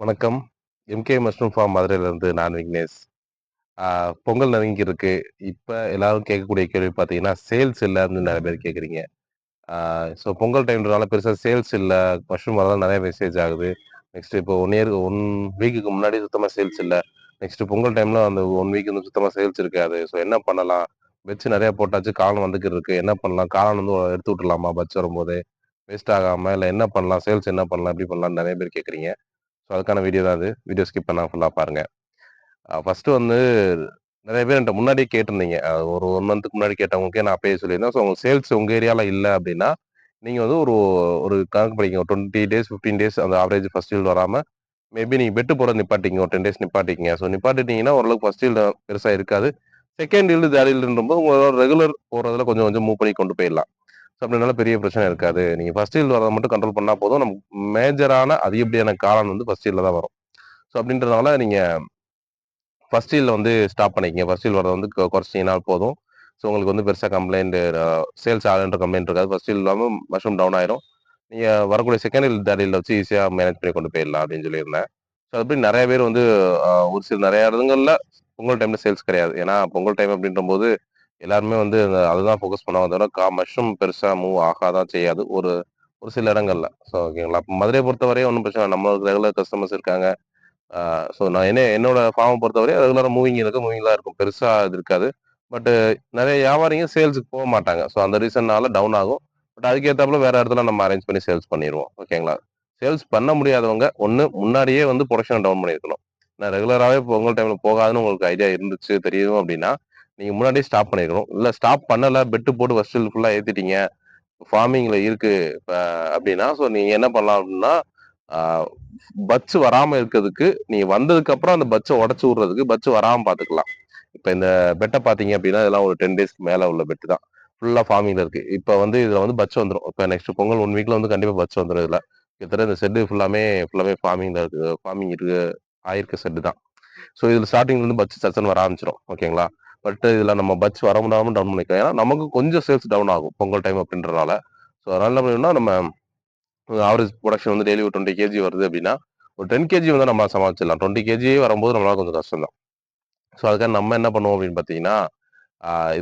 வணக்கம். MK mushroom form மதுரையிலேருந்து நான் விக்னேஷ். பொங்கல் நெருங்கி இருக்கு. இப்போ எல்லாரும் கேட்கக்கூடிய கேள்வி பார்த்தீங்கன்னா, சேல்ஸ் இல்லைன்னு நிறைய பேர் கேட்குறீங்க. ஸோ பொங்கல் டைம்ன்றனால பெருசாக சேல்ஸ் இல்லை மஷ்ரூம் வரதான் நிறைய மெசேஜ் ஆகுது. நெக்ஸ்ட் இப்போ ஒன் இயர் ஒன் வீக்குக்கு முன்னாடி சுத்தமாக சேல்ஸ் இல்லை நெக்ஸ்ட் பொங்கல் டைம்ல அந்த ஒன் வீக் வந்து சுத்தமாக சேல்ஸ் இருக்காது. ஸோ என்ன பண்ணலாம்? வச்சு நிறைய போட்டாச்சு. காலம் வந்துக்கிட்டு இருக்கு. என்ன பண்ணலாம்? காலம் வந்து எடுத்து விட்டுலாமா பட்ஸ் வரும்போது வேஸ்ட் ஆகாமல் இல்லை என்ன பண்ணலாம்? சேல்ஸ் என்ன பண்ணலாம்? எப்படி பண்ணலாம்னு நிறைய பேர் கேட்குறீங்க. ஸோ அதுக்கான வீடியோ தான் அது வீடியோ ஸ்கிப் பண்ணால் ஃபுல்லாக பாருங்கள் ஃபஸ்ட்டு வந்து நிறைய பேர் என்கிட்ட முன்னாடியே கேட்டிருந்தீங்க. ஒரு ஒன் மந்த்துக்கு முன்னாடி கேட்டவங்களுக்கே நான் அப்பயே சொல்லியிருந்தேன். ஸோ உங்கள் சேல்ஸ் உங்கள் ஏரியாவில் இல்லை அப்படின்னா, நீங்கள் வந்து ஒரு ஒரு கணக்கு படிக்க டுவெண்ட்டி டேஸ், 15 டேஸ் அந்த ஆவரேஜ் ஃபர்ஸ்ட் ஈல்ட் வராமல் மேபி நீங்கள் பெட்டு போகிற நிப்பாட்டிங்க ஒரு 10 டேஸ் நிப்பாட்டிக்கங்க. ஸோ நிப்பாட்டிட்டீங்கன்னா ஓரளவுக்கு ஃபஸ்ட் ஈல்டு பெருசாக இருக்காது. செகண்ட் ஈல்டு, தேர்ட் ஈல்டுன்றபோது உங்களோட ரெகுலர் போகிறதுல கொஞ்சம் கொஞ்சம் மூவ் பண்ணி கொண்டு போயிடலாம். ஸோ அப்படினால பெரிய பிரச்சனை இருக்காது. நீங்க ஃபர்ஸ்ட் ஈல்டு வரத மட்டும் கண்ட்ரோல் பண்ணா போதும். நமக்கு மேஜரான அதிகப்படியான காலம் வந்து ஃபர்ஸ்ட் ஈல்ட்ல தான் வரும். ஸோ அப்படின்றதுனால நீங்க ஃபர்ஸ்ட் ஈல்ட்ல வந்து ஸ்டாப் பண்ணிக்கங்க. ஃபர்ஸ்ட் ஈல்ட் வரத வந்து கொ போதும். ஸோ உங்களுக்கு வந்து பெருசாக கம்ப்ளைண்ட் சேல்ஸ் ஆகலன்ற கம்ப்ளைண்ட் இருக்காது. ஃபர்ஸ்ட் ஈல்ட் இல்லாமல் மஷ்ரூம் டவுன் ஆயிரும். நீங்கள் வரக்கூடிய செகண்ட் இயல் தேர்ட் வச்சு ஈஸியாக மேனேஜ் பண்ணி கொண்டு போயிடலாம் அப்படின்னு சொல்லியிருந்தேன். ஸோ அப்படி நிறைய பேர் வந்து ஒரு சில நிறைய இடங்களில் பொங்கல் டைம்ல சேல்ஸ் கிடையாது. ஏன்னா பொங்கல் டைம் அப்படின்றபோது எல்லாருமே வந்து அதுதான் ஃபோக்கஸ் பண்ணுவாங்க தவிர, கா மஷ்ரூம் பெருசாக மூவ் ஆகாதான் செய்யாது. ஒரு ஒரு சில இடங்கள்ல. ஸோ ஓகேங்களா. மதுரையை பொறுத்தவரையும் ஒன்றும் பிரச்சனை இல்லை நம்மளுக்கு ரெகுலர் கஸ்டமர்ஸ் இருக்காங்க. ஸோ நான் என்ன என்னோட ஃபார்மை பொறுத்தவரையும் ரெகுலராக மூவிங் இருக்கு. மூவிங் தான் இருக்கும். பெருசாக இது இருக்காது. பட் நிறைய வியாபாரிங்க சேல்ஸ்க்கு போக மாட்டாங்க. ஸோ அந்த ரீசன்னால டவுன் ஆகும். பட் அதுக்கேற்றாப்புல வேற இடத்துல நம்ம அரேஞ்ச் பண்ணி சேல்ஸ் பண்ணிடுவோம் ஓகேங்களா. சேல்ஸ் பண்ண முடியாதவங்க, ஒன்று முன்னாடியே வந்து ப்ரொடக்ஷன் டவுன் பண்ணியிருக்கணும். நான் ரெகுலராகவே பொங்கல் டைமில் போகாதுன்னு உங்களுக்கு ஐடியா இருந்துச்சு, தெரியும் அப்படின்னா, நீங்க முன்னாடியே ஸ்டாப் பண்ணியிருக்கணும். இல்ல ஸ்டாப் பண்ணல, பெட்டு போட்டு வசூல் ஃபுல்லாக ஃபுல்லா ஏத்திட்டீங்க. ஃபார்மிங்ல இருக்கு அப்படின்னா, ஸோ நீங்க என்ன பண்ணலாம் அப்படின்னா, பட்ஸ் வராம இருக்கிறதுக்கு, நீங்கள் வந்ததுக்கு அப்புறம் அந்த பட்சை உடச்சி விடுறதுக்கு, பட்ஸ் வராம பார்த்துக்கலாம். இப்ப இந்த பெட்டை பார்த்தீங்க அப்படின்னா, இதெல்லாம் ஒரு 10 டேஸ்க்கு மேல உள்ள பெட்டு தான். ஃபுல்லா ஃபார்மிங்ல இருக்கு. இப்ப வந்து இதுல வந்து பட்ஸ் வந்துடும் இப்ப நெக்ஸ்ட் பொங்கல் ஒன் வீக்ல வந்து கண்டிப்பா பட்ஸ் வந்துடும் இதுல. கிட்டத்தட்ட இந்த செட்டு ஃபுல்லாமே ஃபுல்லாவே ஃபார்மிங்ல இருக்கு. ஃபார்மிங் இருக்கு ஆயிருக்க செட்டு தான். ஸோ இதுல ஸ்டார்டிங்லேருந்து பட்ஸ் சச்சன் வர ஆரம்பிச்சிடும் ஓகேங்களா. பட் இதுல நம்ம பட்ஜ் வர முடியாமல் டவுன் பண்ணிக்கலாம். ஏன்னா நமக்கு கொஞ்சம் சேல்ஸ் டவுன் ஆகும். பொங்கல் டைம் அப்படின்றனால. ஸோ அதனால என்ன பண்ணணும்னா, நம்ம ஆவரேஜ் ப்ரொடக்ஷன் வந்து டெய்லி ஒரு 20 கேஜி வருது அப்படின்னா, ஒரு 10 கேஜி வந்து நம்ம சமாளிச்சிடலாம். 20 கேஜியே வரும்போது நம்மளால கொஞ்சம் கஷ்டம் தான். ஸோ அதுக்காக நம்ம என்ன பண்ணுவோம் அப்படின்னு பார்த்தீங்கன்னா,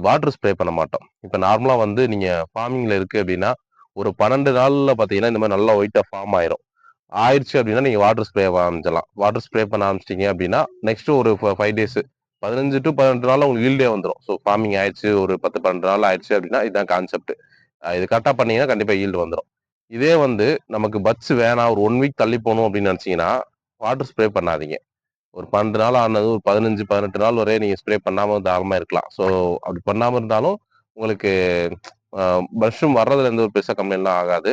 வாட்டர் ஸ்ப்ரே பண்ண மாட்டோம். இப்போ நார்மலாக வந்து நீங்கள் ஃபார்மிங்கில் இருக்குது அப்படின்னா, ஒரு பன்னெண்டு நாளில் பார்த்தீங்கன்னா, இந்த மாதிரி நல்லா ஒயிட்டாக ஃபார்ம் ஆயிரும். ஆயிடுச்சு அப்படின்னா, நீங்கள் வாட்டர் ஸ்ப்ரே ஆரம்பிச்சிடலாம். வாட்டர் ஸ்ப்ரே பண்ண ஆரம்பிச்சிட்டிங்க அப்படின்னா, நெக்ஸ்ட் ஒரு ஃபைவ் 5 டேஸ் பதினஞ்சு டு பதினெட்டு நாள் உங்களுக்கு ஈல்டே வந்துடும் ஸோ ஃபார்மிங் ஆயிடுச்சு ஒரு 10, 12 நாள் ஆயிடுச்சு அப்படின்னா, இதுதான் கான்செப்ட். இது கரெக்டாக பண்ணீங்கன்னா கண்டிப்பாக ஈல்டு வந்துடும் இதே வந்து நமக்கு பட்ஸ் வேணாம். ஒரு ஒன் வீக் தள்ளி போகணும் அப்படின்னு நினச்சிங்கன்னா வாட்டர் ஸ்ப்ரே பண்ணாதீங்க. ஒரு 12 நாள் ஆனது ஒரு 15, 18 நாள் வரையே நீங்கள் ஸ்ப்ரே பண்ணாமல் தாராளமா இருக்கலாம். ஸோ அப்படி பண்ணாமல் இருந்தாலும், உங்களுக்கு அ மஷ்ரூம் வர்றதுல எந்த ஒரு பெருசாக கம்ப்ளைண்ட்லாம் ஆகாது.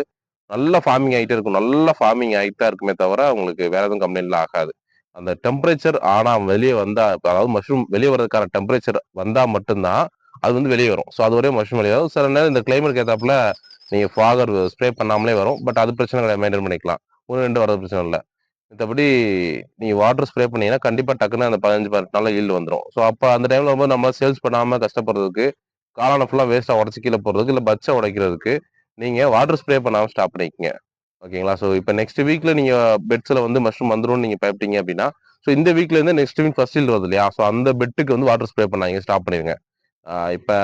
நல்லா ஃபார்மிங் ஆகிட்டே இருக்கும். நல்லா ஃபார்மிங் ஆயிட்டு தான் இருக்குமே தவிர, உங்களுக்கு வேற எதுவும் கம்ப்ளைண்ட்லாம் ஆகாது. அந்த டெம்பரேச்சர் ஆனா வெளியே வந்தா அதாவது மஷ்ரூம் வெளியே வர்றதுக்கான டெம்பரேச்சர் வந்தா மட்டும்தான் அது வந்து வெளியே வரும். ஸோ அதுவரையும் மஷ்ரூம் வெளியே வரும். சில நேரம் இந்த கிளைமேட் ஏத்தாப்புல நீங்க ஃபாகர் ஸ்ப்ரே பண்ணாமலே வரும். பட் அது பிரச்சனை கிடையாது. மெயின்டெயின் பண்ணிக்கலாம். ஒன்று ரெண்டு வர பிரச்சனை இல்லை மற்றபடி நீ வாட்டர் ஸ்ப்ரே பண்ணீங்கன்னா, கண்டிப்பாக டக்குன்னு அந்த பதினஞ்சு பதினெட்டு நாளில் ஈல்டு வந்துடும் ஸோ அப்போ அந்த டைமில் வந்து நம்ம சேல்ஸ் பண்ணாமல் கஷ்டப்படுறதுக்கு, காலான ஃபுல்லாக வேஸ்ட்டாக உடச்சி கீழே போடுறதுக்கு, இல்லை பச்சை உடைக்கிறதுக்கு, நீங்கள் வாட்டர் ஸ்ப்ரே பண்ணாமல் ஸ்டாப் பண்ணிக்கங்க. ஓகேங்களா. ஸோ இப்போ நெக்ஸ்ட் வீக்ல நீங்க பெட்ஸ்ல வந்து மஷ்ரூம் வந்துடும் நீங்க பயப்பட்டீங்க அப்படின்னா, ஸோ இந்த வீக்ல இருந்து நெக்ஸ்ட் வீக் ஃபர்ஸ்ட் ஈல்டு வருது இல்லையா? ஸோ அந்த பெட்டுக்கு வந்து வாட்டர் ஸ்ப்ரே பண்ணாங்க ஸ்டாப் பண்ணிருங்க. இப்போ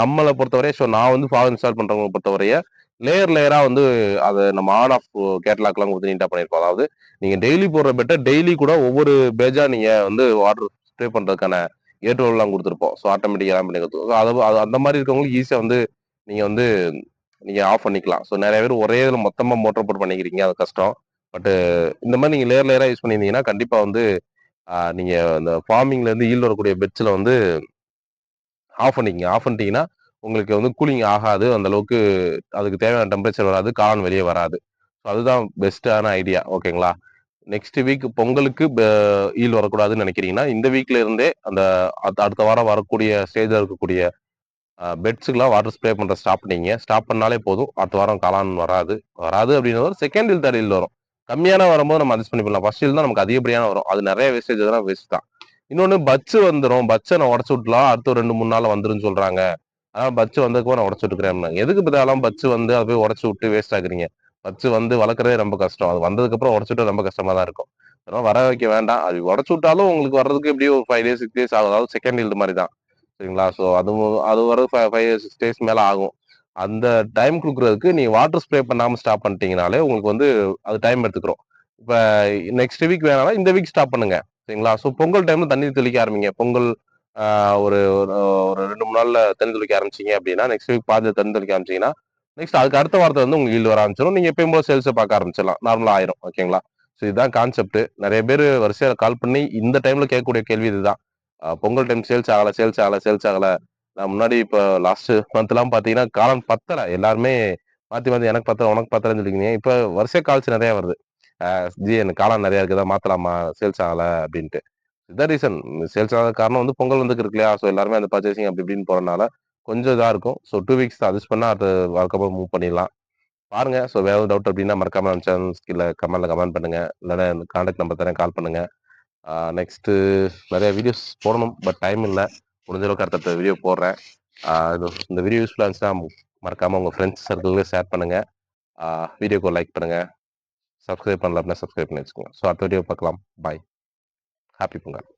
நம்மளை நம்மள பொறுத்தவரை ஸோ நான் வந்து ஃபார் இன்ஸ்டால் பண்றவங்களை பொறுத்தவரைய, லேயர் லேயரா வந்து அதை நம்ம ஆன் ஆஃப் கேட்லாக்லாம் கொடுத்து நீட்டா பண்ணியிருப்போம். அதாவது நீங்க டெய்லி போடுற பெட்டை டெய்லி கூட ஒவ்வொரு பேஜா நீங்க வந்து வாட்டர் ஸ்ப்ரே பண்றதுக்கான ஏற்பாடுலாம் கொடுத்துருப்போம் ஸோ ஆட்டோமேட்டிக்கா எல்லாம் பண்ணி கொடுத்துருவோம் அதை அந்த மாதிரி இருக்கவங்களுக்கு ஈஸியா வந்து நீங்க வந்து நீங்க ஆஃப் பண்ணிக்கலாம். ஸோ நிறைய பேர் ஒரே இதில் மொத்தமாக மோட்டர் போட் பண்ணிக்கிறீங்க. அது கஷ்டம். பட்டு இந்த மாதிரி நீங்க லேயர் லேயராக யூஸ் பண்ணியிருந்தீங்கன்னா, கண்டிப்பாக வந்து நீங்கள் நீங்க அந்த ஃபார்மிங்ல இருந்து வரக்கூடிய பெட்ஸில் வந்து ஆஃப் பண்ணிக்கங்க. ஆஃப் பண்ணிட்டீங்கன்னா, உங்களுக்கு வந்து கூலிங் ஆகாது. அந்த அளவுக்கு அதுக்கு தேவையான டெம்பரேச்சர் வராது. காலன் வெளியே வராது. ஸோ அதுதான் பெஸ்ட்டான ஐடியா. ஓகேங்களா. நெக்ஸ்ட் வீக் பொங்கலுக்கு ஈல் வரக்கூடாதுன்னு நினைக்கிறீங்கன்னா இந்த வீக்ல இருந்தே அந்த அடுத்த வாரம் வரக்கூடிய ஸ்டேஜில் இருக்கக்கூடிய பெட்ஸ்க்குலாம் வாட்டர் ஸ்ப்ரே பண்ணுற ஸ்டாப் பண்ணிங்க ஸ்டாப் பண்ணாலே போதும். அடுத்த வாரம் காளான் வராது. வராது அப்படின்னதும் செகண்ட் இல் தேர்ட் இல் வரும். கம்மியான வரும்போது நம்ம அட்ஜஸ்ட் பண்ணிக்கலாம். ஃபர்ஸ்ட் இல் தான் நமக்கு அதிகப்படியான வரும். அது நிறைய வேஸ்டேஜ் அதெல்லாம் வேஸ்ட் தான். இன்னொன்று பச்சு வந்துடும் பச்சை நான் உடச்சு விட்லாம் அடுத்த ரெண்டு மூணு நாள் வந்துருன்னு சொல்கிறாங்க ஆனால் பச்சு வந்ததுக்கு நான் உடச்சு விட்டுக்கிறேன் எதுக்கு பார்த்தாலும் பச்சு வந்து அதை போய் உடச்சு விட்டு வேஸ்ட் ஆகுறீங்க பட்ஸ் வந்து வளர்க்குறதே ரொம்ப கஷ்டம். அது வந்ததுக்கப்புறம் உடச்சுட்டு ரொம்ப கஷ்டமாக தான் இருக்கும். அதனால் வர வைக்க வேண்டாம். அது உடச்சு விட்டாலும் உங்களுக்கு வர்றதுக்கு எப்படியும் ஒரு 5 டேஸ், சிக்ஸ் டேஸ் ஆகும். அதாவது செகண்ட் இல்டு மாதிரி தான். சரிங்களா? ஸோ அதுவும் அது வர ஃப 5 6 டேஸ் மேலே ஆகும். அந்த டைம் கொடுக்குறதுக்கு நீங்கள் வாட்டர் ஸ்ப்ரே பண்ணாமல் ஸ்டாப் பண்ணிட்டீங்கனாலே, உங்களுக்கு வந்து அது டைம் எடுத்துக்கிறோம். இப்போ நெக்ஸ்ட் வீக் வேணாலும் இந்த வீக் ஸ்டாப் பண்ணுங்க. சரிங்களா? ஸோ பொங்கல் டைம்ல தண்ணி தெளிக்க ஆரம்பிங்க. பொங்கல் ஒரு ஒரு ஒரு 2, 3 நாள்ல தண்ணி தெளிக்க ஆரம்பிச்சீங்க அப்படின்னா, நெக்ஸ்ட் வீக் பாதி தண்ணி தெளிக்க ஆரம்பிச்சீங்கன்னா, நெக்ஸ்ட் அதுக்கு அடுத்த வாரத்தை வந்து உங்களுக்கு ஈல்டு வர ஆரம்பிச்சிடும் நீங்கள் எப்பயும் போல சேல்ஸை பார்க்க ஆரம்பிச்சிடலாம். நார்மலாக ஆயிரும். ஓகேங்களா? ஸோ இதுதான் கான்செப்ட். நிறைய பேர் வரிசையாக கால் பண்ணி இந்த டைம்ல கேட்கக்கூடிய கேள்வி இதுதான். பொங்கல் டைம் சேல்ஸ் ஆகல, சேல்ஸ் ஆகல, சேல்ஸ் ஆகல. நான் முன்னாடி இப்போ லாஸ்ட் மந்த்லாம் பார்த்தீங்கன்னா, காலம் பத்தல. எல்லாருமே மாத்தி மாத்தி எனக்கு பத்தல, உனக்கு பத்தலன்னு சொல்லிக்கிறீங்க இப்போ வருஷ கால்ஸ் நிறையா வருது. ஜி எனக்கு காலம் நெறைய இருக்குதா மாத்தலாமா? சேல்ஸ் ஆகல அப்படின்ட்டு. இதான் ரீசன். சேல்ஸ் ஆகாத காரணம் வந்து பொங்கல் வந்து இருக்கு இல்லையா? ஸோ எல்லாருமே அந்த பர்ச்சேசிங் அப்படி இப்படின்னு போறனால, கொஞ்சம் இதாக இருக்கும். ஸோ டூ வீக்ஸ் தான். அட்ஜஸ்ட் பண்ணா அது அதுக்கப்புறம் மூவ் பண்ணிடலாம். பாருங்க. ஸோ வேற டவுட் அப்படின்னா மறக்காம சேனல் கீழே கமெண்ட்ல கமெண்ட் பண்ணுங்க. இல்லைன்னா இந்த கான்டாக்ட் நம்பர் தரேன் கால் பண்ணுங்க. நெக்ஸ்ட்டு நிறைய வீடியோஸ் போடணும். பட் டைம் இல்லை முடிஞ்ச அளவுக்கு அடுத்தடுத்த வீடியோ போடுறேன். இந்த வீடியோ யூஸ்ஃபுல்லாக இருந்துச்சுன்னா, மறக்காமல் உங்கள் ஃப்ரெண்ட்ஸ் சர்க்கிள்ல ஷேர் பண்ணுங்கள் வீடியோக்கு லைக் பண்ணுங்கள் சப்ஸ்கிரைப் பண்ணல அப்படின்னா சப்ஸ்கிரைப் பண்ணி வச்சுக்கோங்க. ஸோ அடுத்த வீடியோ பார்க்கலாம். பாய். ஹாப்பி பொங்கல்.